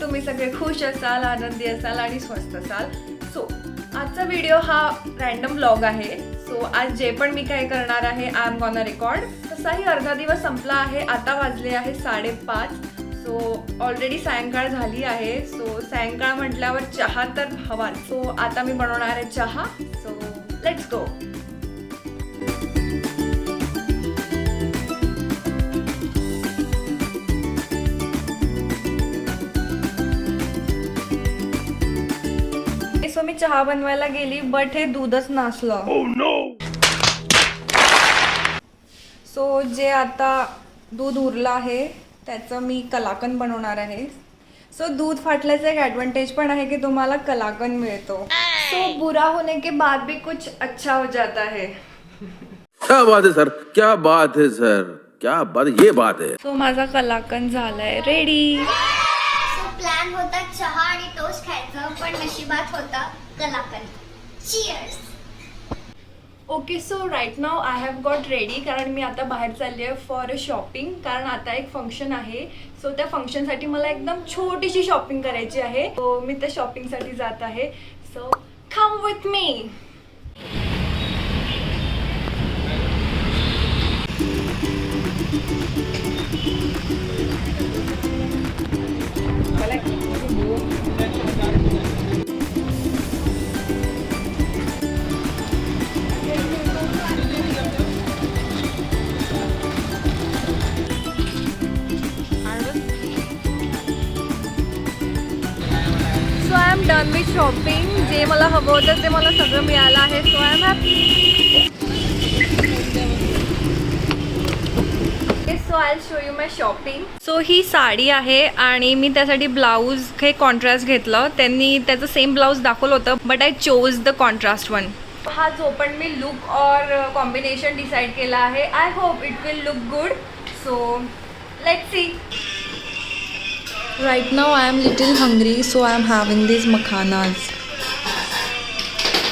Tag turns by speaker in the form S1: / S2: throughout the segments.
S1: तुम्ही सगळे खुश असाल आनंदी असाल आणि स्वस्त असाल. सो आजचा व्हिडिओ हा रॅन्डम ब्लॉग आहे. सो आज जे पण मी काय करणार आहे आय एम गॉन रेकॉर्ड तसाही अर्धा दिवस संपला आहे आता वाजले आहे साडेपाच. सो ऑलरेडी सायंकाळ झाली आहे. सो सायंकाळ म्हटल्यावर चहा तर हवा सो आता मी बनवणार आहे चहा. सो लेट्स गो मी चहा बनवायला गेली बट हे दूधच नसलं. सो जे आता दूध उरलं आहे त्याचं मी कलाकन बनवणार आहे. सो दूध फाटल्याचं एक ॲडव्हान्टेज पण आहे की तुम्हाला कलाकन मिळतो. सो बुरा होने के बाद भी कुछ अच्छा हो जाता है.
S2: क्या बात है सर क्या बात है सर क्या बात ये बात है।
S1: सो माझा कलाकन झालाय. रेडी
S3: सो प्लॅन होता चहा आणि टोस्ट खायचं पण नशिबात होता. Kalakand cheers
S1: okay so right now I have got ready कारण मी आता बाहेर चालली आहे फॉर अ शॉपिंग कारण आता एक फंक्शन आहे. सो त्या फंक्शनसाठी मला एकदम छोटीशी शॉपिंग करायची आहे. सो मी त्या शॉपिंगसाठी जात आहे. So come with me I am done with shopping जे मला हवं होतं ते मला सगळं मिळालं आहे. So I am happy so I show you my shopping so ही साडी आहे आणि मी त्यासाठी ब्लाऊज हे कॉन्ट्रास्ट घेतलं. त्यांनी त्याचं सेम ब्लाऊज दाखवलं होतं but I chose the contrast one हा जो पण मी लुक और कॉम्बिनेशन डिसाईड केला आहे I hope it will look good so let see
S4: right now I am little hungry so I am having this makhanas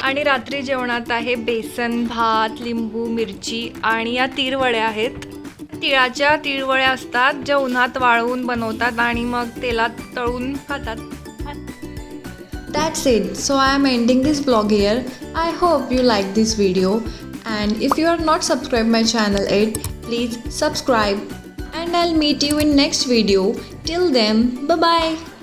S1: आणि रात्री जेवणात आहे बेसन भात लिंबू मिरची आणि या तिरवळ्या आहेत. तिळाच्या तिळवळ्या असतात ज्या उन्हात वाळवून बनवतात आणि मग तेलात तळून खातात.
S4: That's it so I am ending this blog here I hope you like this video and if you are not subscribe my channel yet please subscribe and I'll meet you in next video. Till then, bye bye.